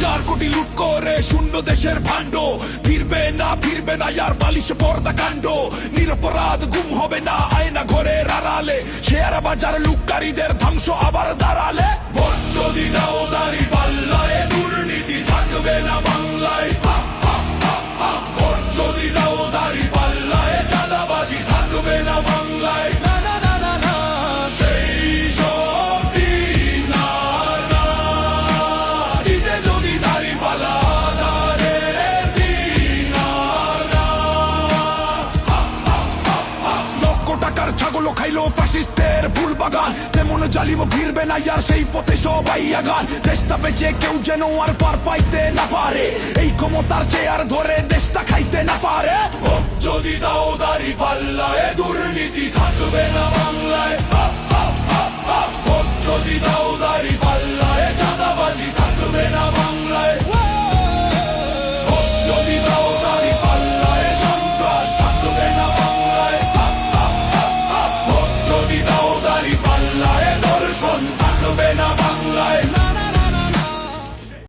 হাজার কোটি লুট করে শূন্য দেশের ভাণ্ড। ফিরবে না ফিরবে না ইয়ার বালিশ, পর্দা কাণ্ড। নিরপরাধ, গুম হবে না, আয়না ঘরে রাড়ালে শেয়ার বাজার লুটকারীদের ধ্বংস আবার দাঁড়ালে। টাকার ছাগলও খাইলো ফাসিস্টের ফুল বাগান তেমন জালিম ভিড়বে না ইয়ার, সেই পথে সবাই আগান। দেশটা বেঁচে কেউ যেন আর পার পাইতে না পারে। এই ক্ষমতার চেয়ার ধরে দেশটা খাইতে না পারে। যদি দাও দাড়ি পাল্লা দুর্নীতি থাকবে না।